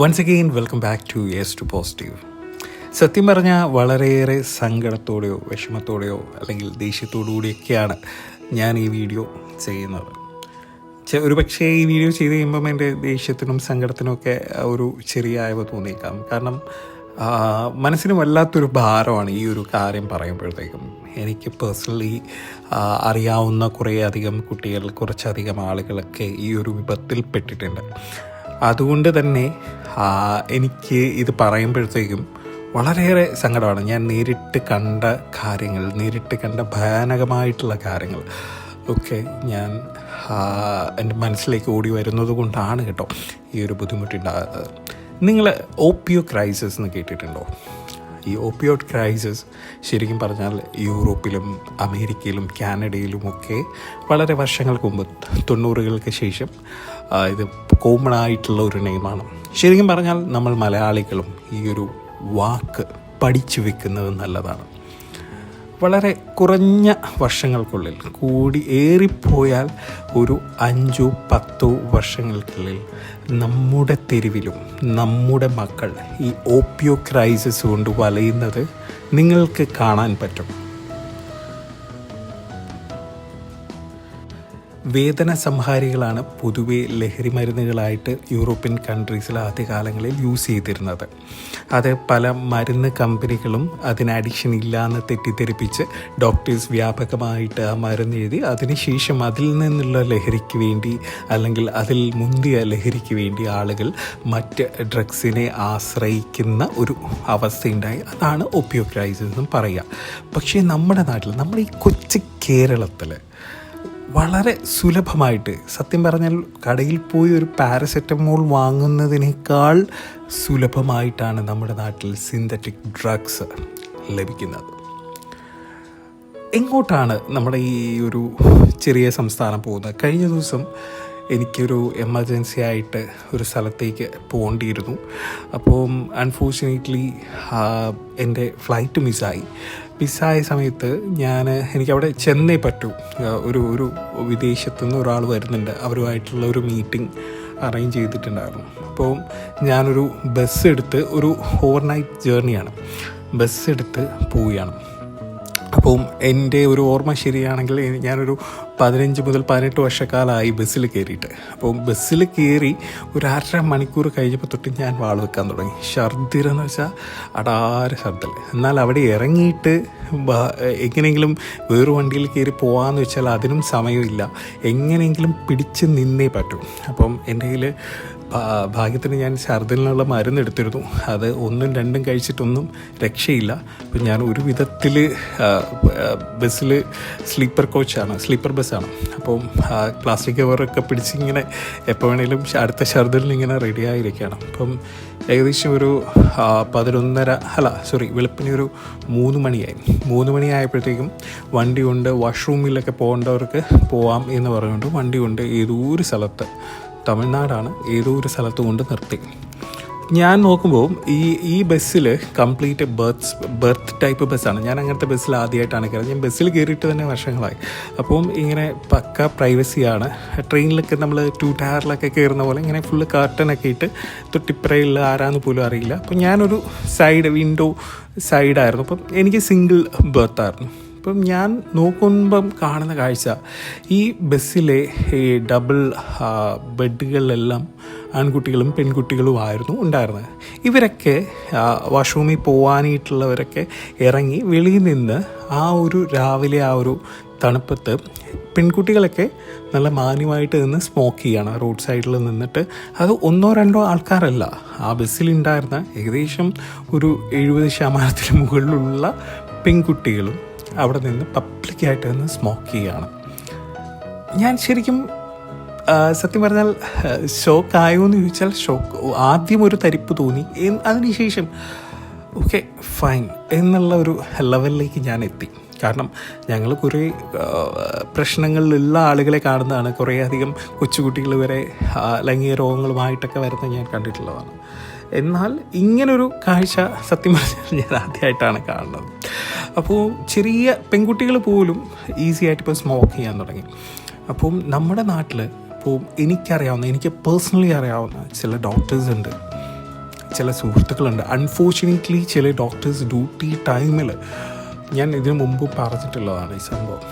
Once again welcome back to yes to positive സത്യം പറഞ്ഞാൽ വളരെയേറെ സങ്കടത്തോടെയോ വിഷമത്തോടെയോ അല്ലെങ്കിൽ ദേഷ്യത്തോടു കൂടിയൊക്കെയാണ് ഞാൻ ഈ വീഡിയോ ചെയ്യുന്നത്. ഒരു പക്ഷേ ഈ വീഡിയോ ചെയ്ത് കഴിയുമ്പം എന്റെ ദേഷ്യത്തിനും സങ്കടത്തിനും ഒക്കെ ഒരു ചെറിയ അയവ് തോന്നിയേക്കാം. കാരണം മനസ്സിന് വല്ലാത്തൊരു ഭാരമാണ് ഈ ഒരു കാര്യം പറയുമ്പോഴത്തേക്കും. എനിക്ക് പേഴ്സണലി അറിയാവുന്ന കുറേ അധികം കുട്ടികൾ കുറച്ചധികം ആളുകളൊക്കെ ഈ ഒരു വിപത്തിൽ പെട്ടിട്ടുണ്ട് അതുകൊണ്ട് തന്നെ എനിക്ക് ഇത് പറയുമ്പോഴത്തേക്കും വളരെയേറെ സങ്കടമാണ്. ഞാൻ നേരിട്ട് കണ്ട കാര്യങ്ങൾ നേരിട്ട് കണ്ട ഭയാനകമായിട്ടുള്ള കാര്യങ്ങൾ ഒക്കെ ഞാൻ എന്റെ മനസ്സിലേക്ക് ഓടി വരുന്നത് കൊണ്ടാണ് കേട്ടോ ഈ ഒരു ബുദ്ധിമുട്ടുണ്ടാകുന്നത്. നിങ്ങൾ ഓപ്പിയോ ക്രൈസിസ് എന്ന് കേട്ടിട്ടുണ്ടോ? ഈ ഓപ്പിയോഡ് ക്രൈസിസ് ശരിക്കും പറഞ്ഞാൽ യൂറോപ്പിലും അമേരിക്കയിലും കാനഡയിലുമൊക്കെ വളരെ വർഷങ്ങൾക്ക് മുമ്പ് തൊണ്ണൂറുകൾക്ക് ശേഷം ഇത് കോമൺ ആയിട്ടുള്ള ഒരു നെയിമാണ് ശരിക്കും പറഞ്ഞാൽ നമ്മൾ മലയാളികളും ഈ ഒരു വാക്ക് പഠിച്ചു വെക്കുന്നത് നല്ലതാണ്. വളരെ കുറഞ്ഞ വർഷങ്ങൾക്കുള്ളിൽ കൂടി ഏറിപ്പോയാൽ ഒരു അഞ്ചോ പത്തോ വർഷങ്ങൾക്കുള്ളിൽ നമ്മുടെ തെരുവിലും നമ്മുടെ മക്കൾ ഈ ഓപ്പിയോ ക്രൈസിസ് കൊണ്ട് വലയുന്നത് നിങ്ങൾക്ക് കാണാൻ പറ്റും. വേദന സംഹാരികളാണ് പൊതുവെ ലഹരി മരുന്നുകളായിട്ട് യൂറോപ്യൻ കൺട്രീസിൽ ആദ്യകാലങ്ങളിൽ യൂസ് ചെയ്തിരുന്നത്. അത് പല മരുന്ന് കമ്പനികളും അതിന് അഡിക്ഷൻ ഇല്ലയെന്ന് തെറ്റിദ്ധരിപ്പിച്ച് ഡോക്ടേഴ്സ് വ്യാപകമായിട്ട് ആ മരുന്ന് എഴുതി അതിനുശേഷം അതിൽ നിന്നുള്ള ലഹരിക്ക് വേണ്ടി അല്ലെങ്കിൽ അതിൽ മുന്തിയ ലഹരിക്ക് വേണ്ടി ആളുകൾ മറ്റ് ഡ്രഗ്സിനെ ആശ്രയിക്കുന്ന ഒരു അവസ്ഥയുണ്ടായി. അതാണ് ഒപ്പിയോ ക്രൈസിസ് എന്നും പറയുക പക്ഷേ നമ്മുടെ നാട്ടിൽ നമ്മുടെ ഈ കൊച്ചു കേരളത്തിൽ വളരെ സുലഭമായിട്ട് സത്യം പറഞ്ഞാൽ കടയിൽ പോയി ഒരു പാരസെറ്റമോൾ വാങ്ങുന്നതിനേക്കാൾ സുലഭമായിട്ടാണ് നമ്മുടെ നാട്ടിൽ സിന്തറ്റിക് ഡ്രഗ്സ് ലഭിക്കുന്നത്. എങ്ങോട്ടാണ് നമ്മുടെ ഈ ഒരു ചെറിയ സംസ്ഥാനം പോകുന്നത്? കഴിഞ്ഞ ദിവസം എനിക്കൊരു എമർജൻസി ആയിട്ട് ഒരു സ്ഥലത്തേക്ക് പോകേണ്ടിയിരുന്നു. അപ്പം അൺഫോർച്ചുനേറ്റ്ലി എന്റെ ഫ്ലൈറ്റ് മിസ്സായി മിസ്സായ സമയത്ത് ഞാൻ എനിക്കവിടെ ചെന്നേ പറ്റൂ. ഒരു ഒരു വിദേശത്തു നിന്ന് ഒരാൾ വരുന്നുണ്ട്. അവരുമായിട്ടുള്ള ഒരു മീറ്റിംഗ് അറേഞ്ച് ചെയ്തിട്ടുണ്ടായിരുന്നു. അപ്പോൾ ഞാനൊരു ബസ് എടുത്ത് ഒരു ഓവർനൈറ്റ് ജേർണിയാണ് ബസ് എടുത്ത് പോവുകയാണ്. അപ്പം എന്റെ ഒരു ഓർമ്മ ശരിയാണെങ്കിൽ ഞാനൊരു പതിനഞ്ച് മുതൽ പതിനെട്ട് വർഷക്കാലമായി ബസ്സിൽ കയറിയിട്ട്. അപ്പം ബസ്സിൽ കയറി ഒരു അര മണിക്കൂർ കഴിഞ്ഞപ്പോൾ തൊട്ട് ഞാൻ വാൾ വെക്കാൻ തുടങ്ങി. ഛർദിരെന്ന് വെച്ചാൽ അടാര ഛർദൽ എന്നാൽ അവിടെ ഇറങ്ങിയിട്ട് എങ്ങനെയെങ്കിലും വേറൊരു വണ്ടിയിൽ കയറി പോകാമെന്ന് വെച്ചാൽ അതിനും സമയമില്ല. എങ്ങനെയെങ്കിലും പിടിച്ച് നിന്നേ പറ്റും. അപ്പം എന്റെ കയ്യിൽ ഭാഗ്യത്തിന് ഞാൻ ഛർദിലിനുള്ള മരുന്ന് എടുത്തിരുന്നു. അത് ഒന്നും രണ്ടും കഴിച്ചിട്ടൊന്നും രക്ഷയില്ല. അപ്പം ഞാൻ ഒരു വിധത്തിൽ ബസ്സിൽ സ്ലീപ്പർ കോച്ചാണ് സ്ലീപ്പർ ബസ്സാണ്. അപ്പം പ്ലാസ്റ്റിക് കവറൊക്കെ പിടിച്ച് ഇങ്ങനെ എപ്പോൾ വേണേലും അടുത്ത ഛർദിലിന് ഇങ്ങനെ റെഡി ആയിരിക്കുകയാണ് അപ്പം ഏകദേശം ഒരു പതിനൊന്നര അല്ല സോറി വെളുപ്പിന് ഒരു മൂന്ന് മണിയായി. മൂന്ന് മണിയായപ്പോഴത്തേക്കും വണ്ടി കൊണ്ട് വാഷ്റൂമിലൊക്കെ പോകേണ്ടവർക്ക് പോവാം എന്ന് പറഞ്ഞുകൊണ്ട് വണ്ടി കൊണ്ട് ഏതൊരു സ്ഥലത്ത് തമിഴ്നാടാണ് ഏതോ ഒരു സ്ഥലത്ത് കൊണ്ട് നിർത്തി. ഞാൻ നോക്കുമ്പോൾ ഈ ഈ ബസ്സിൽ കംപ്ലീറ്റ് ബർത്ത് ബർത്ത് ടൈപ്പ് ബസ്സാണ്. ഞാൻ അങ്ങനത്തെ ബസ്സിൽ ആദ്യമായിട്ടാണ് കയറുന്നത് ഞാൻ ബസ്സിൽ കയറിയിട്ട് തന്നെ വർഷങ്ങളായി. അപ്പം ഇങ്ങനെ പക്ക പ്രൈവസിയാണ്. ട്രെയിനിലൊക്കെ നമ്മൾ ടു ടയറിലൊക്കെ കയറുന്ന പോലെ ഇങ്ങനെ ഫുള്ള് കാർട്ടനൊക്കെ ഇട്ട് തൊട്ടിപ്പുറയിൽ ആരാന്ന് പോലും അറിയില്ല. അപ്പം ഞാനൊരു സൈഡ് വിൻഡോ സൈഡായിരുന്നു അപ്പം എനിക്ക് സിംഗിൾ ബർത്തായിരുന്നു അപ്പം ഞാൻ നോക്കുമ്പം കാണുന്ന കാഴ്ച ഈ ബസ്സിലെ ഈ ഡബിൾ ബെഡുകളിലെല്ലാം ആൺകുട്ടികളും പെൺകുട്ടികളുമായിരുന്നു ഉണ്ടായിരുന്നത്. ഇവരൊക്കെ വാഷ്റൂമിൽ പോവാനായിട്ടുള്ളവരൊക്കെ ഇറങ്ങി വെളിയിൽ നിന്ന് ആ ഒരു രാവിലെ ആ ഒരു തണുപ്പത്ത് പെൺകുട്ടികളൊക്കെ നല്ല മാന്യമായിട്ട് നിന്ന് സ്മോക്ക് ചെയ്യണം. റോഡ് സൈഡിൽ നിന്നിട്ട് അത് ഒന്നോ രണ്ടോ ആൾക്കാരല്ല. ആ ബസ്സിലുണ്ടായിരുന്ന ഏകദേശം ഒരു എഴുപത് ശതമാനത്തിന് മുകളിലുള്ള പെൺകുട്ടികളും അവിടെ നിന്ന് പബ്ലിക്കായിട്ട് നിന്ന് സ്മോക്ക് ചെയ്യുകയാണ്. ഞാൻ ശരിക്കും സത്യം പറഞ്ഞാൽ ഷോക്ക് ആയോ എന്ന് ചോദിച്ചാൽ ഷോക്ക് ആദ്യം ഒരു തരിപ്പ് തോന്നി. അതിനുശേഷം ഓക്കെ ഫൈൻ എന്നുള്ള ഒരു ലെവലിലേക്ക് ഞാൻ എത്തി. കാരണം ഞങ്ങൾ കുറേ പ്രശ്നങ്ങളിലുള്ള ആളുകളെ കാണുന്നതാണ്. കുറേ അധികം കൊച്ചുകുട്ടികൾ വരെ ലൈംഗിക രോഗങ്ങളുമായിട്ടൊക്കെ വരുന്നത് ഞാൻ കണ്ടിട്ടുള്ളതാണ്. എന്നാൽ ഇങ്ങനൊരു കാഴ്ച സത്യം പറഞ്ഞാൽ ഞാൻ ആദ്യമായിട്ടാണ് കാണുന്നത്. അപ്പോൾ ചെറിയ പെൺകുട്ടികൾ പോലും ഈസി ആയിട്ട് ഇപ്പോൾ സ്മോക്ക് ചെയ്യാൻ തുടങ്ങി. അപ്പം നമ്മുടെ നാട്ടിൽ ഇപ്പോൾ എനിക്കറിയാവുന്ന എനിക്ക് പേഴ്സണലി അറിയാവുന്ന ചില ഡോക്ടേഴ്സ് ഉണ്ട്. ചില സുഹൃത്തുക്കളുണ്ട്. അൺഫോർച്യുനേറ്റ്ലി ചില ഡോക്ടേഴ്സ് ഡ്യൂട്ടി ടൈമിൽ ഞാൻ ഇതിനു മുമ്പ് പറഞ്ഞിട്ടുള്ളതാണ് ഈ സംഭവം.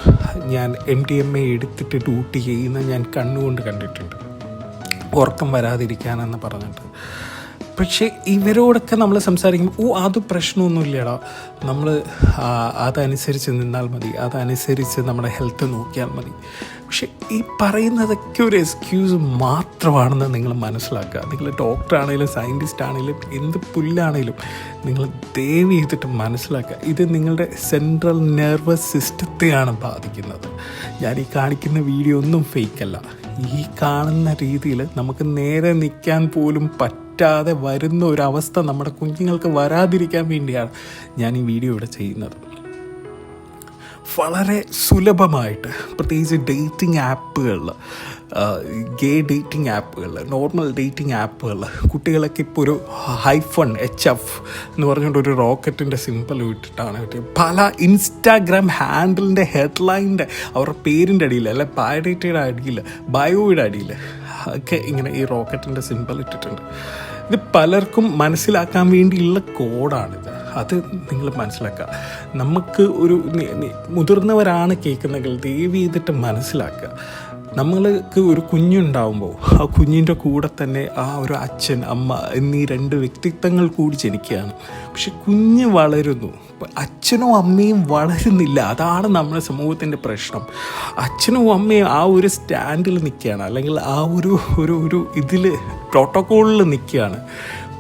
ഞാൻ എം ഡി എം എ എടുത്തിട്ട് ഡ്യൂട്ടി ചെയ്യുന്ന ഞാൻ കണ്ണുകൊണ്ട് കണ്ടിട്ടുണ്ട്. ഉറക്കം വരാതിരിക്കാനെന്ന് പറഞ്ഞിട്ട്. പക്ഷേ ഇവരോടൊക്കെ നമ്മൾ സംസാരിക്കുമ്പോൾ ഓ അത് പ്രശ്നമൊന്നുമില്ലടാ. നമ്മൾ അതനുസരിച്ച് നിന്നാൽ മതി. അതനുസരിച്ച് നമ്മുടെ ഹെൽത്ത് നോക്കിയാൽ മതി. പക്ഷേ ഈ പറയുന്നതൊക്കെ ഒരു എക്സ്ക്യൂസ് മാത്രമാണെന്ന് നിങ്ങൾ മനസ്സിലാക്കുക. നിങ്ങൾ ഡോക്ടറാണേലും സയന്റിസ്റ്റ് ആണെങ്കിലും എന്ത് പുല്ലാണെങ്കിലും നിങ്ങൾ ദയവ് ചെയ്തിട്ട് മനസ്സിലാക്കുക. ഇത് നിങ്ങളുടെ സെൻട്രൽ നെർവസ് സിസ്റ്റത്തെയാണ് ബാധിക്കുന്നത്. ഞാൻ ഈ കാണിക്കുന്ന വീഡിയോ ഒന്നും ഫേക്കല്ല. ഈ കാണുന്ന രീതിയിൽ നമുക്ക് നേരെ നിൽക്കാൻ പോലും പറ്റാതെ വരുന്ന ഒരു അവസ്ഥ നമ്മുടെ കുഞ്ഞുങ്ങൾക്ക് വരാതിരിക്കാൻ വേണ്ടിയാണ് ഞാൻ ഈ വീഡിയോ ഇവിടെ ചെയ്യുന്നത്. വളരെ സുലഭമായിട്ട് പ്രത്യേകിച്ച് ഡേറ്റിംഗ് ആപ്പുകളിൽ ഗേ ഡേറ്റിംഗ് ആപ്പുകളിൽ നോർമൽ ഡേറ്റിംഗ് ആപ്പുകളിൽ കുട്ടികളൊക്കെ ഇപ്പോൾ ഒരു ഹൈഫൺ എച്ച് എഫ് എന്ന് പറഞ്ഞുകൊണ്ട് ഒരു റോക്കറ്റിന്റെ സിമ്പിൾ വിട്ടിട്ടാണ് പല ഇൻസ്റ്റാഗ്രാം ഹാൻഡിലിന്റെ ഹെഡ്ലൈന്റെ അവരുടെ പേരിന്റെ അടിയിൽ അല്ലെ ബയോഡേറ്റയുടെ അടിയിൽ ബയോയുടെ അടിയിൽ ഒക്കെ ഇങ്ങനെ ഈ റോക്കറ്റിന്റെ സിമ്പിൾ ഇട്ടിട്ടുണ്ട്. ഇത് പലർക്കും മനസ്സിലാക്കാൻ വേണ്ടിയുള്ള കോഡാണിത് അത് നിങ്ങൾ മനസ്സിലാക്കുക. നമുക്ക് ഒരു മുതിർന്നവരാണ് കേൾക്കുന്നെങ്കിൽ ദയവ് ചെയ്തിട്ട് മനസ്സിലാക്കുക. നമ്മൾക്ക് ഒരു കുഞ്ഞുണ്ടാവുമ്പോൾ ആ കുഞ്ഞിന്റെ കൂടെ തന്നെ ആ ഒരു അച്ഛൻ അമ്മ എന്നീ രണ്ട് വ്യക്തിത്വങ്ങൾ കൂടി ജനിക്കുകയാണ്. പക്ഷെ കുഞ്ഞ് വളരുന്നു. അച്ഛനും അമ്മയും വളരുന്നില്ല. അതാണ് നമ്മുടെ സമൂഹത്തിന്റെ പ്രശ്നം. അച്ഛനും അമ്മയും ആ ഒരു സ്റ്റാൻഡിൽ നിൽക്കുകയാണ്. അല്ലെങ്കിൽ ആ ഒരു ഒരു ഒരു ഇതിൽ പ്രോട്ടോക്കോളിൽ നിൽക്കുകയാണ്.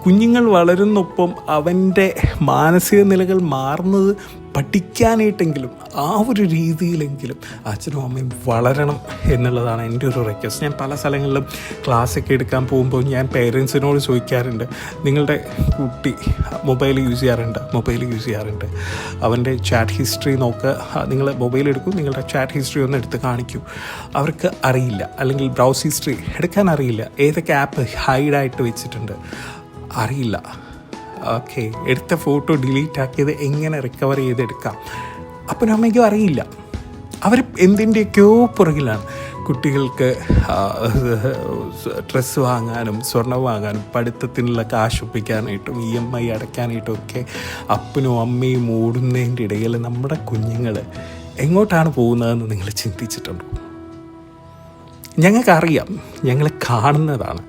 കുഞ്ഞുങ്ങൾ വളരുന്നൊപ്പം അവന്റെ മാനസിക നിലകൾ മാറുന്നത് പഠിക്കാനായിട്ടെങ്കിലും ആ ഒരു രീതിയിലെങ്കിലും അച്ഛനും അമ്മയും വളരണം എന്നുള്ളതാണ് എന്റെ ഒരു റിക്വസ്റ്റ് ഞാൻ പല സ്ഥലങ്ങളിലും ക്ലാസ്സൊക്കെ എടുക്കാൻ പോകുമ്പോൾ ഞാൻ പേരൻസിനോട് ചോദിക്കാറുണ്ട് നിങ്ങളുടെ കുട്ടി മൊബൈൽ യൂസ് ചെയ്യാറുണ്ട് മൊബൈൽ യൂസ് ചെയ്യാറുണ്ട്. അവന്റെ ചാറ്റ് ഹിസ്റ്ററി നോക്കുക നിങ്ങൾ മൊബൈൽ എടുക്കും നിങ്ങളുടെ ചാറ്റ് ഹിസ്റ്ററി ഒന്ന് എടുത്ത് കാണിക്കൂ. അവർക്ക് അറിയില്ല അല്ലെങ്കിൽ ബ്രൗസ് ഹിസ്റ്ററി എടുക്കാൻ അറിയില്ല. ഏതൊക്കെ ആപ്പ് ഹൈഡായിട്ട് വെച്ചിട്ടുണ്ട്? അറിയില്ല. ഓക്കെ എടുത്ത ഫോട്ടോ ഡിലീറ്റ് ആക്കിയത് എങ്ങനെ റിക്കവർ ചെയ്തെടുക്കാം? അപ്പനും അമ്മയ്ക്കും അറിയില്ല. അവർ എന്തിന്റെയൊക്കെയോ പുറകിലാണ്. കുട്ടികൾക്ക് ഡ്രസ്സ് വാങ്ങാനും സ്വർണം വാങ്ങാനും പഠിത്തത്തിനുള്ള കാശ് ഒപ്പിക്കാനായിട്ടും ഇ എം ഐ അടയ്ക്കാനായിട്ടും ഒക്കെ അപ്പനും അമ്മയും ഓടുന്നതിന്റെ ഇടയിൽ നമ്മുടെ കുഞ്ഞുങ്ങൾ എങ്ങോട്ടാണ് പോകുന്നതെന്ന് നിങ്ങൾ ചിന്തിച്ചിട്ടുണ്ടോ? ഞങ്ങൾക്കറിയാം ഞങ്ങൾ കാണുന്നതാണ്.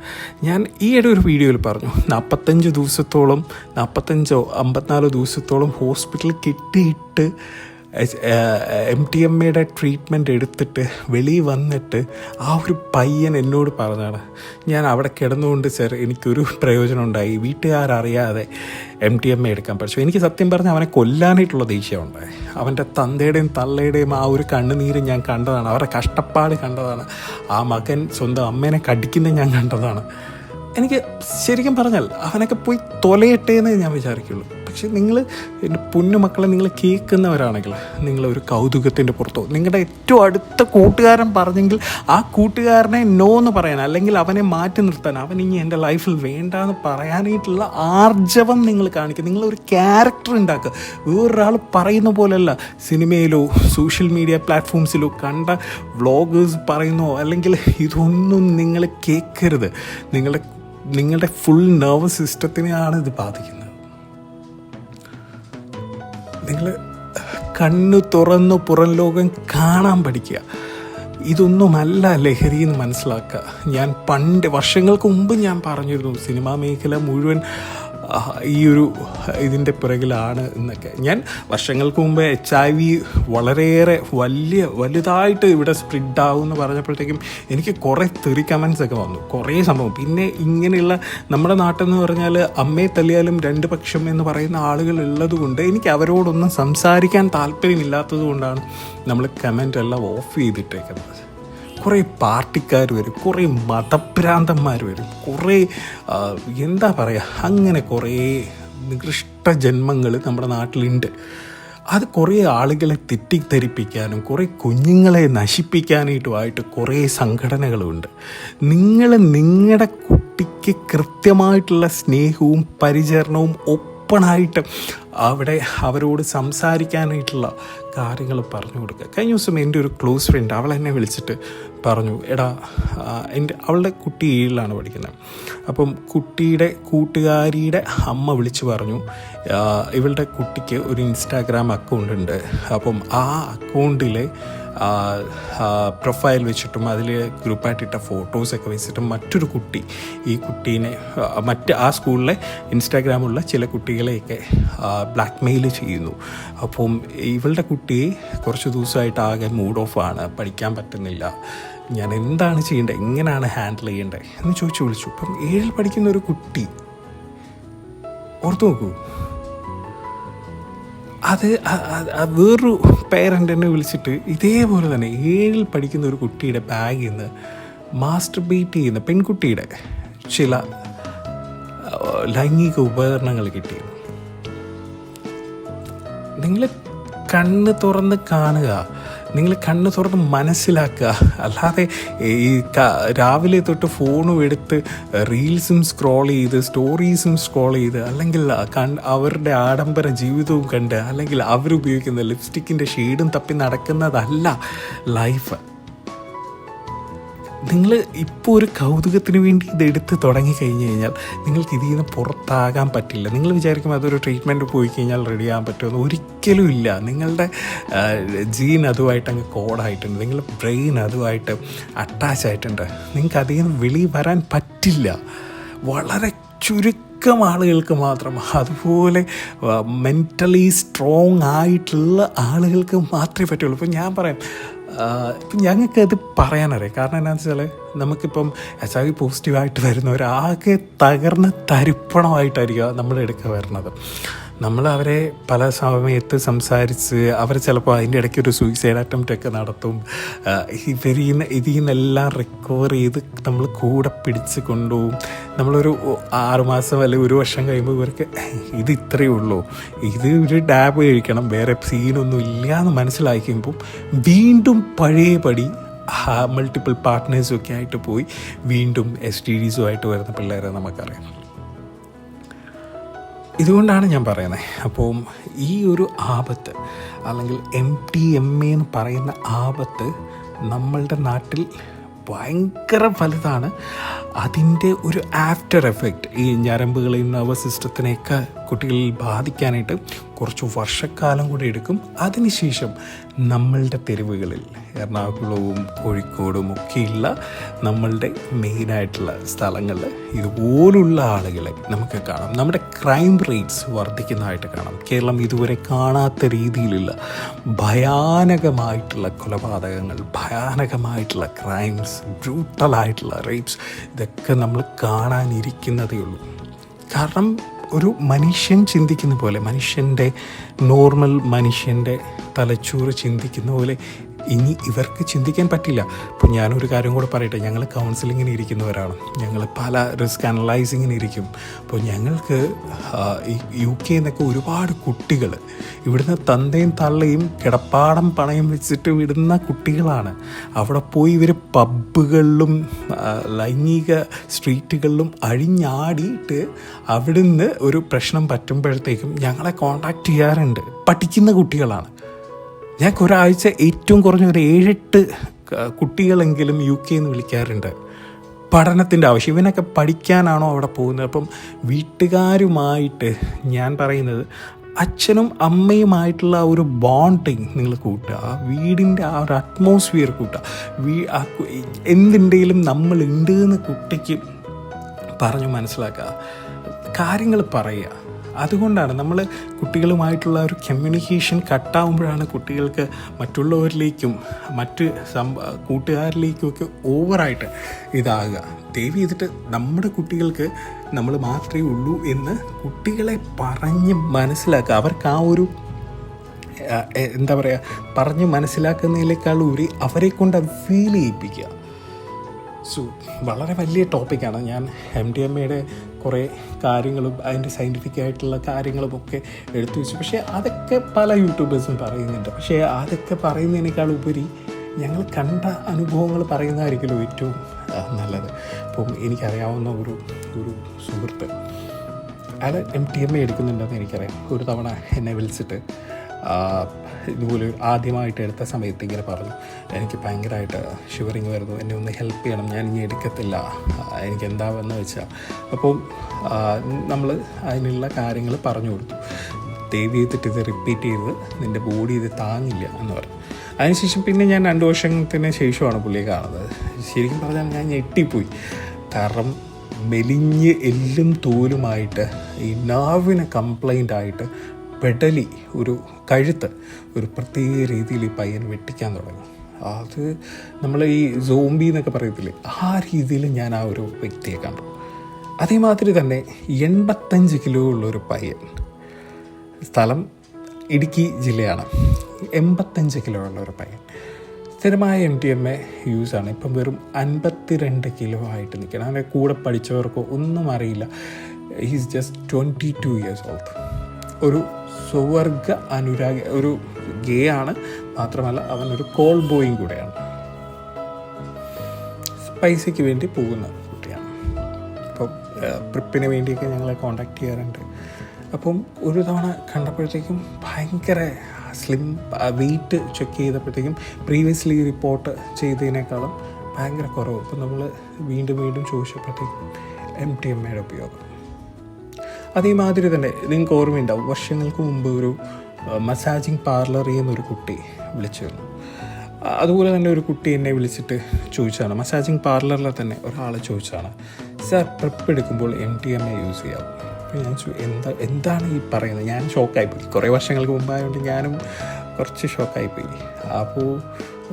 ഞാൻ ഈയിടെ ഒരു വീഡിയോയിൽ പറഞ്ഞു നാൽപ്പത്തഞ്ച് ദിവസത്തോളം നാൽപ്പത്തഞ്ചോ അമ്പത്തിനാലോ ദിവസത്തോളം ഹോസ്പിറ്റലിൽ കിട്ടിയിട്ട് എം ടി എം എയുടെ ട്രീറ്റ്മെന്റ് എടുത്തിട്ട് വെളിയിൽ വന്നിട്ട് ആ ഒരു പയ്യൻ എന്നോട് പറഞ്ഞാണ് ഞാൻ അവിടെ കിടന്നുകൊണ്ട് സർ എനിക്കൊരു പ്രയോജനം ഉണ്ടായി. വീട്ടുകാരറിയാതെ എം ടി എം എ എടുക്കാൻ പഠിച്ചു. എനിക്ക് സത്യം പറഞ്ഞാൽ അവനെ കൊല്ലാനായിട്ടുള്ള ദേഷ്യമുണ്ട് അവന്റെ തന്തയുടെയും തള്ളയുടെയും ആ ഒരു കണ്ണുനീര് ഞാൻ കണ്ടതാണ്. അവരുടെ കഷ്ടപ്പാട് കണ്ടതാണ്. ആ മകൻ സ്വന്തം അമ്മേനെ കടിക്കുന്നത് ഞാൻ കണ്ടതാണ്. എനിക്ക് ശരിക്കും പറഞ്ഞാൽ അവനൊക്കെ പോയി തൊലയട്ടെ എന്നേ ഞാൻ വിചാരിക്കുള്ളൂ. പക്ഷെ നിങ്ങൾ എന്റെ പൊന്നു മക്കളെ നിങ്ങൾ കേൾക്കുന്നവരാണെങ്കിൽ നിങ്ങൾ ഒരു കൗതുകത്തിന്റെ പുറത്തോ നിങ്ങളുടെ ഏറ്റവും അടുത്ത കൂട്ടുകാരൻ പറഞ്ഞെങ്കിൽ ആ കൂട്ടുകാരനെ നോ എന്ന് പറയാൻ അല്ലെങ്കിൽ അവനെ മാറ്റി നിർത്താൻ അവൻ ഇനി എന്റെ ലൈഫിൽ വേണ്ടാന്ന് പറയാനായിട്ടുള്ള ആർജവം നിങ്ങൾ കാണിക്കുക നിങ്ങളൊരു ക്യാരക്ടർ ഉണ്ടാക്കുക. വേറൊരാൾ പറയുന്ന പോലെയല്ല. സിനിമയിലോ സോഷ്യൽ മീഡിയ പ്ലാറ്റ്ഫോംസിലോ കണ്ട വ്ളോഗേഴ്സ് പറയുന്നോ അല്ലെങ്കിൽ ഇതൊന്നും നിങ്ങൾ കേൾക്കരുത്. നിങ്ങളുടെ നിങ്ങളുടെ ഫുൾ നെർവസ് സിസ്റ്റത്തിനെയാണ് ഇത് ബാധിക്കുന്നത്. നിങ്ങൾ കണ്ണ് തുറന്ന് പുറം ലോകം കാണാൻ പഠിക്കുക. ഇതൊന്നുമല്ല ലഹരി എന്ന് മനസ്സിലാക്കുക. ഞാൻ പണ്ട് വർഷങ്ങൾക്ക് മുമ്പ് ഞാൻ പറഞ്ഞിരുന്നു സിനിമാ മേഖല മുഴുവൻ ഈ ഒരു ഇതിന്റെ പിറകിലാണ് എന്നൊക്കെ. ഞാൻ വർഷങ്ങൾക്ക് മുമ്പ് എച്ച് ഐ വി വളരെയേറെ വലിയ വലുതായിട്ട് ഇവിടെ സ്പ്രിഡ് ആവും എന്ന് പറഞ്ഞപ്പോഴത്തേക്കും എനിക്ക് കുറേ തെറി കമൻസ് ഒക്കെ വന്നു. കുറേ സംഭവം. പിന്നെ ഇങ്ങനെയുള്ള നമ്മുടെ നാട്ടെന്ന് പറഞ്ഞാൽ അമ്മയെ തല്ലിയാലും രണ്ട് പക്ഷം എന്ന് പറയുന്ന ആളുകൾ ഉള്ളതുകൊണ്ട് എനിക്ക് അവരോടൊന്നും സംസാരിക്കാൻ താല്പര്യമില്ലാത്തത് കൊണ്ടാണ് നമ്മൾ കമന്റ് എല്ലാം ഓഫ് ചെയ്തിട്ടേക്കുന്നത്. കുറേ പാർട്ടിക്കാർ വരും കുറേ മതഭ്രാന്തന്മാർ വരും കുറേ എന്താ പറയുക അങ്ങനെ കുറേ നികൃഷ്ട ജന്മങ്ങൾ നമ്മുടെ നാട്ടിലുണ്ട്. അത് കുറേ ആളുകളെ തെറ്റിദ്ധരിപ്പിക്കാനും കുറേ കുഞ്ഞുങ്ങളെ നശിപ്പിക്കാനായിട്ടുമായിട്ട് കുറേ സംഘടനകളുണ്ട്. നിങ്ങൾ നിങ്ങളുടെ കുട്ടിക്ക് കൃത്യമായിട്ടുള്ള സ്നേഹവും പരിചരണവും ഒപ്പണായിട്ട് അവിടെ അവരോട് സംസാരിക്കാനായിട്ടുള്ള കാര്യങ്ങൾ പറഞ്ഞു കൊടുക്കുക. കഴിഞ്ഞ ദിവസം എന്റെ ഒരു ക്ലോസ് ഫ്രണ്ട് അവൾ എന്നെ വിളിച്ചിട്ട് പറഞ്ഞു എടാ എന്റെ അവളുടെ കുട്ടി ഏഴിലാണ് പഠിക്കുന്നത്. അപ്പം കുട്ടിയുടെ കൂട്ടുകാരിയുടെ അമ്മ വിളിച്ചു പറഞ്ഞു ഇവളുടെ കുട്ടിക്ക് ഒരു ഇൻസ്റ്റാഗ്രാം അക്കൗണ്ട് ഉണ്ട്. അപ്പം ആ അക്കൗണ്ടിലെ പ്രൊഫൈൽ വെച്ചിട്ടും അതിൽ ഗ്രൂപ്പായിട്ടിട്ട ഫോട്ടോസൊക്കെ വെച്ചിട്ടും മറ്റൊരു കുട്ടി ഈ കുട്ടീനെ മറ്റ് ആ സ്കൂളിലെ ഇൻസ്റ്റാഗ്രാമുള്ള ചില കുട്ടികളെയൊക്കെ ബ്ലാക്ക് മെയിൽ ചെയ്യുന്നു. അപ്പം ഇവളുടെ കുട്ടി കുറച്ച് ദിവസമായിട്ട് ആകെ മൂഡ് ഓഫ് ആണ് പഠിക്കാൻ പറ്റുന്നില്ല. ഞാൻ എന്താണ് ചെയ്യേണ്ടത്? എങ്ങനെയാണ് ഹാൻഡിൽ ചെയ്യേണ്ടത്? എന്ന് ചോദിച്ചു വിളിച്ചു. അപ്പം ഏഴിൽ പഠിക്കുന്ന ഒരു കുട്ടി ഓർത്തു നോക്കൂ. അത് വേറൊരു പേരന്റ് വിളിച്ചിട്ട് ഇതേപോലെ തന്നെ ഏഴിൽ പഠിക്കുന്ന ഒരു കുട്ടിയുടെ ബാഗിൽ നിന്ന് മാസ്റ്റർ ബീറ്റ് ചെയ്യുന്ന പെൺകുട്ടിയുടെ ചില ലൈംഗിക ഉപകരണങ്ങൾ കിട്ടി നിങ്ങൾ കണ്ണ് തുറന്ന് കാണുക നിങ്ങൾ കണ്ണ് തുറന്ന് മനസ്സിലാക്കുക. അല്ലാതെ ഈ രാവിലെ തൊട്ട് ഫോണും എടുത്ത് റീൽസും സ്ക്രോൾ ചെയ്ത് സ്റ്റോറീസും സ്ക്രോൾ ചെയ്ത് അല്ലെങ്കിൽ അവരുടെ ആഡംബര ജീവിതവും കണ്ട് അല്ലെങ്കിൽ അവരുപയോഗിക്കുന്ന ലിപ്സ്റ്റിക്കിന്റെ ഷെയ്ഡും തപ്പി നടക്കുന്നതല്ല ലൈഫ് നിങ്ങൾ ഇപ്പോൾ ഒരു കൗതുകത്തിന് വേണ്ടി ഇത് എടുത്ത് തുടങ്ങി കഴിഞ്ഞ് കഴിഞ്ഞാൽ നിങ്ങൾക്ക് ഇതിൽ നിന്ന് പുറത്താകാൻ പറ്റില്ല. നിങ്ങൾ വിചാരിക്കും അതൊരു ട്രീറ്റ്മെന്റ് പോയി കഴിഞ്ഞാൽ റെഡി ആകാൻ പറ്റുമെന്ന് ഒരിക്കലും ഇല്ല. നിങ്ങളുടെ ജീൻ അതുമായിട്ട് അങ്ങ് കോഡായിട്ടുണ്ട് നിങ്ങളുടെ ബ്രെയിൻ അതുമായിട്ട് അറ്റാച്ച് ആയിട്ടുണ്ട്. നിങ്ങൾക്ക് അതിൽ നിന്ന് വെളി വരാൻ പറ്റില്ല. വളരെ ചുരുക്കം ആളുകൾക്ക് മാത്രം അതുപോലെ മെന്റലി സ്ട്രോങ് ആയിട്ടുള്ള ആളുകൾക്ക് മാത്രമേ പറ്റുള്ളൂ. ഇപ്പം ഞാൻ പറയാം ഞങ്ങൾക്ക് അത് പറയാനറിയാം. കാരണം എന്താണെന്ന് വെച്ചാൽ നമുക്കിപ്പം എച്ച് ഐ വി പോസിറ്റീവായിട്ട് വരുന്നവരാകെ തകർന്ന് തരിപ്പണമായിട്ടായിരിക്കും നമ്മുടെ അടുക്ക വരുന്നത്. നമ്മൾ അവരെ പല സമയത്ത് സംസാരിച്ച് അവർ ചിലപ്പോൾ അതിന്റെ ഇടയ്ക്ക് ഒരു സൂയിസൈഡ് അറ്റംപ്റ്റ് ഒക്കെ നടത്തും. ഇവരിൽ നിന്ന് ഇതിൽ നിന്നെല്ലാം റിക്കവർ ചെയ്ത് നമ്മൾ കൂടെ പിടിച്ച് കൊണ്ടുപോകും. നമ്മളൊരു ആറുമാസം അല്ലെങ്കിൽ ഒരു വർഷം കഴിയുമ്പോൾ ഇവർക്ക് ഇത് ഇത്രയേ ഉള്ളൂ. ഇത് ഒരു ഡാബ് കഴിക്കണം. വേറെ സീനൊന്നും ഇല്ല എന്ന് മനസ്സിലാക്കിയപ്പോൾ വീണ്ടും പഴയപടി മൾട്ടിപ്പിൾ പാർട്ട്നേഴ്സും ഒക്കെ ആയിട്ട് പോയി. വീണ്ടും എസ് ടി ഡിസുമായിട്ട് വരുന്ന പിള്ളേരെ നമുക്കറിയാം. ഇതുകൊണ്ടാണ് ഞാൻ പറയുന്നത് അപ്പോൾ ഈ ഒരു ആപത്ത് അല്ലെങ്കിൽ എം ടി എം എ എന്ന് പറയുന്ന ആപത്ത് നമ്മളുടെ നാട്ടിൽ ഭയങ്കര വലുതാണ്. അതിന്റെ ഒരു ആഫ്റ്റർ എഫക്റ്റ് ഈ ഞരമ്പുകളെയും നർവസ് സിസ്റ്റത്തിനെയൊക്കെ കുട്ടികളിൽ ബാധിക്കാനായിട്ട് കുറച്ച് വർഷക്കാലം കൂടി എടുക്കും. അതിനുശേഷം നമ്മളുടെ തെരുവുകളിൽ എറണാകുളവും കോഴിക്കോടും ഒക്കെയുള്ള നമ്മളുടെ മെയിനായിട്ടുള്ള സ്ഥലങ്ങളിൽ ഇതുപോലുള്ള ആളുകളെ നമുക്ക് കാണാം. നമ്മുടെ ക്രൈം റേറ്റ്സ് വർദ്ധിക്കുന്നതായിട്ട് കാണാം. കേരളം ഇതുവരെ കാണാത്ത രീതിയിലുള്ള ഭയാനകമായിട്ടുള്ള കൊലപാതകങ്ങൾ ഭയാനകമായിട്ടുള്ള ക്രൈംസ് ബ്രൂട്ടലായിട്ടുള്ള റേപ്സ് ഇതൊക്കെ നമ്മൾ കാണാനിരിക്കുന്നതേ ഉള്ളൂ. കാരണം ഒരു മനുഷ്യൻ ചിന്തിക്കുന്ന പോലെ മനുഷ്യന്റെ നോർമൽ മനുഷ്യന്റെ തലച്ചോറ് ചിന്തിക്കുന്ന പോലെ ഇനി ഇവർക്ക് ചിന്തിക്കാൻ പറ്റില്ല. ഇപ്പോൾ ഞാനൊരു കാര്യം കൂടെ പറയട്ടെ. ഞങ്ങൾ കൗൺസിലിങ്ങിന് ഇരിക്കുന്നവരാണ്. ഞങ്ങൾ പല റിസ്ക് അനലൈസിങ്ങിന് ഇരിക്കും. അപ്പോൾ ഞങ്ങൾക്ക് യു കെ എന്നൊക്കെ ഒരുപാട് കുട്ടികൾ ഇവിടുന്ന് തന്തയും തള്ളയും കിടപ്പാടം പണയം വെച്ചിട്ട് വിടുന്ന കുട്ടികളാണ്. അവിടെ പോയി ഇവർ പബ്ബുകളിലും ലൈംഗിക സ്ട്രീറ്റുകളിലും അഴിഞ്ഞാടിയിട്ട് അവിടുന്ന് ഒരു പ്രശ്നം പറ്റുമ്പോഴത്തേക്കും ഞങ്ങളെ കോണ്ടാക്ട് ചെയ്യാറുണ്ട്. പഠിക്കുന്ന കുട്ടികളാണ്. ഞങ്ങൾക്ക് ഒരാഴ്ച ഏറ്റവും കുറഞ്ഞ ഒരു ഏഴെട്ട് കുട്ടികളെങ്കിലും യു കെ എന്ന് വിളിക്കാറുണ്ട്. പഠനത്തിന്റെ ആവശ്യം. ഇവനൊക്കെ പഠിക്കാനാണോ അവിടെ പോകുന്നത്? അപ്പം വീട്ടുകാരുമായിട്ട് ഞാൻ പറയുന്നത് അച്ഛനും അമ്മയുമായിട്ടുള്ള ഒരു ബോണ്ടിങ് നിങ്ങൾ കൂട്ടുക. വീടിന്റെ ആ ഒരു അറ്റ്മോസ്ഫിയർ കൂട്ടുക. വീ എന്തുണ്ടെങ്കിലും നമ്മളുണ്ട് എന്ന് കുട്ടിക്ക് പറഞ്ഞു മനസ്സിലാക്കുക. കാര്യങ്ങൾ പറയുക. അതുകൊണ്ടാണ് നമ്മൾ കുട്ടികളുമായിട്ടുള്ള ഒരു കമ്മ്യൂണിക്കേഷൻ കട്ടാവുമ്പോഴാണ് കുട്ടികൾക്ക് മറ്റുള്ളവരിലേക്കും മറ്റ് സം കൂട്ടുകാരിലേക്കും ഒക്കെ ഓവറായിട്ട് ഇതാകുക. ദയവ് ചെയ്തിട്ട് നമ്മുടെ കുട്ടികൾക്ക് നമ്മൾ മാത്രമേ ഉള്ളൂ എന്ന് കുട്ടികളെ പറഞ്ഞ് മനസ്സിലാക്കുക. അവർക്ക് ആ ഒരു എന്താ പറയുക പറഞ്ഞ് മനസ്സിലാക്കുന്നതിനേക്കാൾ ഉപരി അവരെ കൊണ്ട് അത് ഫീൽ ചെയ്യിപ്പിക്കുക. സോ വളരെ വലിയ ടോപ്പിക്കാണ് ഞാൻ എം ഡി എം എയുടെ കുറേ കാര്യങ്ങളും അതിന്റെ സയന്റിഫിക് ആയിട്ടുള്ള കാര്യങ്ങളും ഒക്കെ എടുത്തു വെച്ചു. പക്ഷേ അതൊക്കെ പല യൂട്യൂബേഴ്സും പറയുന്നുണ്ട്. പക്ഷേ അതൊക്കെ പറയുന്നതിനേക്കാൾ ഉപരി ഞങ്ങൾ കണ്ട അനുഭവങ്ങൾ പറയുന്നതായിരിക്കുമല്ലോ ഏറ്റവും നല്ലത്. അപ്പം എനിക്കറിയാവുന്ന ഒരു ഒരു സുഹൃത്ത് അയാൾ എം ടി എം എ എടുക്കുന്നുണ്ടെന്ന് എനിക്കറിയാം. ഒരു തവണ എന്നെ വിളിച്ചിട്ട് ഇതുപോലെ ആദ്യമായിട്ട് എടുത്ത സമയത്ത് ഇങ്ങനെ പറഞ്ഞു എനിക്ക് ഭയങ്കരമായിട്ട് ഷിവറിങ് വരുന്നു എന്നെ ഒന്ന് ഹെൽപ്പ് ചെയ്യണം ഞാൻ ഇനി എടുക്കത്തില്ല എനിക്ക് എന്താവെന്ന് വെച്ചാൽ അപ്പോൾ നമ്മൾ അതിനുള്ള കാര്യങ്ങൾ പറഞ്ഞു കൊടുത്തു. ദേവി ചെയ്തിട്ട് ഇത് റിപ്പീറ്റ് ചെയ്ത് നിന്റെ ബോഡി ഇത് താങ്ങില്ല എന്ന് പറഞ്ഞു. അതിനുശേഷം പിന്നെ ഞാൻ രണ്ട് വർഷത്തിന് ശേഷമാണ് പുള്ളിയെ കാണുന്നത്. ശരിക്കും പറഞ്ഞാൽ ഞാൻ ഞെട്ടിപ്പോയി. കാരണം മെലിഞ്ഞ് എല്ലും തോലുമായിട്ട് ഈ നാവിന് കംപ്ലൈന്റ് ആയിട്ട് പെടലി ഒരു കഴുത്ത് ഒരു പ്രത്യേക രീതിയിൽ പയ്യൻ വെട്ടിക്കാൻ തുടങ്ങി. അത് നമ്മൾ ഈ സോംബി എന്നൊക്കെ പറയത്തില്ലേ ആ രീതിയിൽ ഞാൻ ആ ഒരു വ്യക്തിയെ കണ്ടു. അതേമാതിരി തന്നെ എൺപത്തഞ്ച് കിലോ ഉള്ള ഒരു പയ്യൻ. സ്ഥലം ഇടുക്കി ജില്ലയാണ്. എൺപത്തഞ്ച് കിലോ ഉള്ള ഒരു പയ്യൻ. സ്ഥിരമായ എം ടി എം എ യൂസാണ് ഇപ്പം വെറും അൻപത്തിരണ്ട് കിലോ ആയിട്ട് നിൽക്കണം അങ്ങനെ കൂടെ പഠിച്ചവർക്കോ ഒന്നും അറിയില്ല. He's just twenty two years old ഒരു സ്വർഗ അനുരാഗി ഒരു ഗേ ആണ്. മാത്രമല്ല അവൻ ഒരു കോൾ ബോയും കൂടെയാണ്. പൈസയ്ക്ക് വേണ്ടി പോകുന്ന കുട്ടിയാണ്. അപ്പം ട്രിപ്പിന് വേണ്ടിയൊക്കെ ഞങ്ങളെ കോണ്ടാക്ട് ചെയ്യാറുണ്ട്. അപ്പം ഒരു തവണ കണ്ടപ്പോഴത്തേക്കും ഭയങ്കര സ്ലിം വെയിറ്റ് ചെക്ക് ചെയ്തപ്പോഴത്തേക്കും പ്രീവിയസ്ലി റിപ്പോർട്ട് ചെയ്തതിനേക്കാളും ഭയങ്കര കുറവ്. ഇപ്പം നമ്മൾ വീണ്ടും വീണ്ടും ചോദിച്ചപ്പോഴത്തേക്കും എം ടി എം എയുടെ ഉപയോഗം. അതേമാതിരി തന്നെ നിങ്ങൾക്ക് ഓർമ്മയുണ്ടാവും. വർഷങ്ങൾക്ക് മുമ്പ് ഒരു മസാജിങ് പാർലറിൽ നിന്നൊരു കുട്ടി വിളിച്ചിരുന്നു അതുപോലെ തന്നെ ഒരു കുട്ടി എന്നെ വിളിച്ചിട്ട് ചോദിച്ചാണ് മസാജിങ് പാർലറിൽ തന്നെ ഒരാൾ ചോദിച്ചാണ് സാർ പ്രിപ്പ് എടുക്കുമ്പോൾ M T M A use ചെയ്യാവും? അപ്പോൾ ഞാൻ എന്താ എന്താണ് ഈ പറയുന്നത്? ഞാൻ ഷോക്കായിപ്പോയി കുറേ വർഷങ്ങൾക്ക് മുമ്പായതുകൊണ്ട് ഞാനും കുറച്ച് ഷോക്കായിപ്പോയി അപ്പോൾ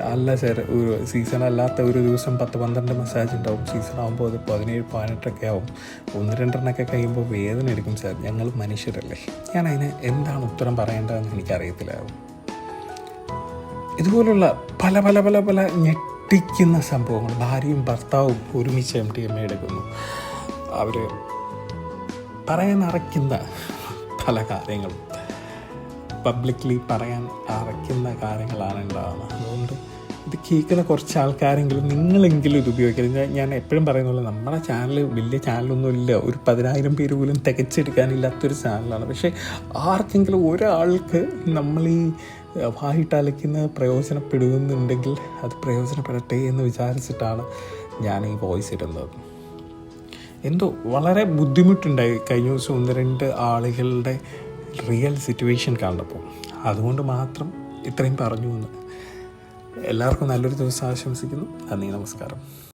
അല്ല സാർ ഒരു സീസൺ അല്ലാത്ത ഒരു ദിവസം പത്ത് പന്ത്രണ്ട് മസാജ് ഉണ്ടാവും. സീസൺ ആകുമ്പോൾ അത് പതിനേഴ് പതിനെട്ടൊക്കെ ആവും. ഒന്ന് രണ്ടെണ്ണമൊക്കെ കഴിയുമ്പോൾ വേദന എടുക്കും സാർ. ഞങ്ങൾ മനുഷ്യരല്ലേ. ഞാൻ അതിന് എന്താണ് ഉത്തരം പറയേണ്ടതെന്ന് എനിക്കറിയത്തില്ലായിരുന്നു ഇതുപോലുള്ള പല പല പല പല ഞെട്ടിക്കുന്ന സംഭവങ്ങൾ ഭാര്യയും ഭർത്താവും ഒരുമിച്ച് എം ടി എം എ എടുക്കുന്നു. അവർ പറയാൻ അറയ്ക്കുന്ന പല കാര്യങ്ങളും. പബ്ലിക്ലി പറയാൻ അറയ്ക്കുന്ന കാര്യങ്ങളാണ് ഉണ്ടാകുന്നത് അതുകൊണ്ട് ഇത് കേൾക്കുന്ന കുറച്ച് ആൾക്കാരെങ്കിലും നിങ്ങളെങ്കിലും ഇത് ഉപയോഗിക്കരുത്. ഞാൻ- എപ്പോഴും പറയുന്നുള്ളൂ നമ്മുടെ ചാനൽ വലിയ ചാനലൊന്നും ഇല്ല. ഒരു പതിനായിരം പേര് പോലും തികച്ചെടുക്കാനില്ലാത്തൊരു ചാനലാണ് പക്ഷേ ആർക്കെങ്കിലും ഒരാൾക്ക് നമ്മൾ ഈ വായിട്ടലയ്ക്കുന്ന പ്രയോജനപ്പെടുന്നുണ്ടെങ്കിൽ അത് പ്രയോജനപ്പെടട്ടെ എന്ന് വിചാരിച്ചിട്ടാണ് ഞാൻ ഈ വോയിസ് ഇടുന്നത്. എന്തോ വളരെ ബുദ്ധിമുട്ടുണ്ടായി. കഴിഞ്ഞ ദിവസം ഒന്ന് രണ്ട് ആളുകളുടെ റിയൽ സിറ്റുവേഷൻ കണ്ടപ്പോൾ അതുകൊണ്ട് മാത്രം ഇത്രയും പറഞ്ഞു എന്ന് എല്ലാവർക്കും നല്ലൊരു ദിവസം ആശംസിക്കുന്നു. നന്ദി നമസ്കാരം.